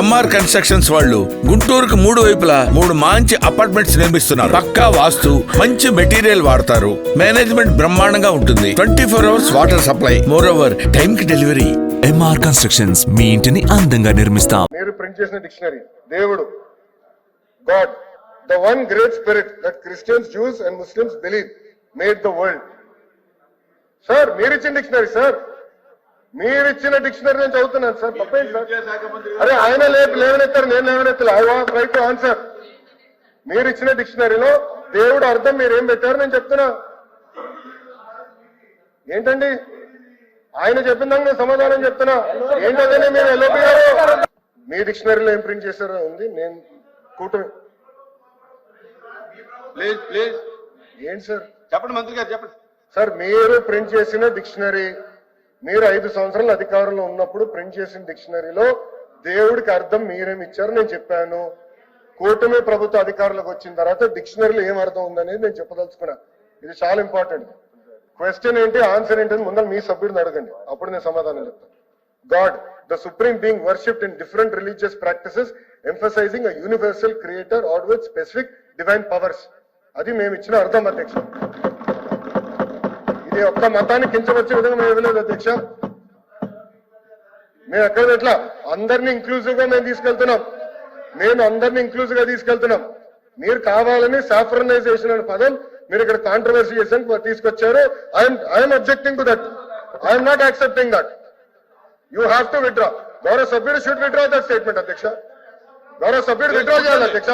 MR constructions వాళ్ళు గుంటూరుకు మూడు వైపులా మూడు మంచి అపార్ట్మెంట్స్ నిర్మిస్తున్నారు. పక్కా వాస్తు మంచి మెటీరియల్ వాడతారు. మేనేజ్మెంట్ బ్రహ్మాండంగా ఉంటుంది. Twenty four hours water supply. Moreover time కి డెలివరీ ఎంఆర్ కన్స్ట్రక్షన్స్ మీ ఇంటిని అందంగా నిర్మిస్తాం. మీరు ప్రింట్ చేసిన డిక్షనరీ. దేవుడు God the one great spirit that Christians Jews and Muslims believe made the world sir మీరు ఇచ్చిన డిక్షనరీ సార్ మీరు ఇచ్చిన డిక్షనరీ నేను చదువుతున్నాను సార్. తప్పేంటి సార్? అరే ఆయన లేవనెత్తారు నేను లేవనెత్తాను I want right to answer మీరు ఇచ్చిన డిక్షనరీలో దేవుడు అర్థం మీరు ఏం పెట్టారు నేను చెప్తున్నా. ఏంటండి? ఆయన చెప్పిన దానికి నేను సమాధానం చెప్తున్నా. ఏంటంటే మీరు ఎల్ఓపి గారు మీ డిక్షనరీలో ఏం ప్రింట్ చేశారో ఉంది. నేను కూటమి. Please please. ఏంటి సార్? చెప్పండి మంత్రి గారు చెప్పండి. సార్ మీరు ప్రింట్ చేసిన డిక్షనరీ మీరు ఐదు సంవత్సరాల అధికారంలో ఉన్నప్పుడు ప్రింట్ చేసిన డిక్షనరీలో దేవుడికి అర్థం మీరేమి ఇచ్చారు? నేను చెప్పాను. కూటమి ప్రభుత్వ అధికారులకు వచ్చిన తర్వాత డిక్షనరీలో ఏం అర్థం ఉందనేది నేను చెప్పదలుచుకున్నా. ఇది చాలా ఇంపార్టెంట్. క్వశ్చన్ ఏంటి? ఆన్సర్ ఏంటి ముందర మీ సభ్యుడిని అడగండి. అప్పుడు నేను సమాధానం చెప్తాను. God the supreme being worshipped in different religious practices emphasizing a universal creator or with specific divine powers. అది మేము ఇచ్చిన అర్థం అధ్యక్షుడు. ఇది ఒక్క మతాన్ని కించవచ్చే విధంగా మేము ఇవ్వలేదు అధ్యక్ష. మేము ఎక్కడ ఎట్లా అందరినీ ఇంక్లూజివ్గా మేము తీసుకెళ్తున్నాం. మేము అందరినీ ఇంక్లూజివ్గా తీసుకెళ్తున్నాం. మీరు కావాలని సాఫ్రనైజేషన్ అనే పదం మీరు ఇక్కడ కాంట్రవర్సీ చేసి తీసుకొచ్చారు. I'm I'm objecting to that I'm not accepting that you have to withdraw గౌరవ సభ్యుడు షుడ్ విత్డ్రా దట్ స్టేట్మెంట్ అధ్యక్ష. గౌరవ సభ్యుడు విత్డ్రా చేయాలి అధ్యక్ష.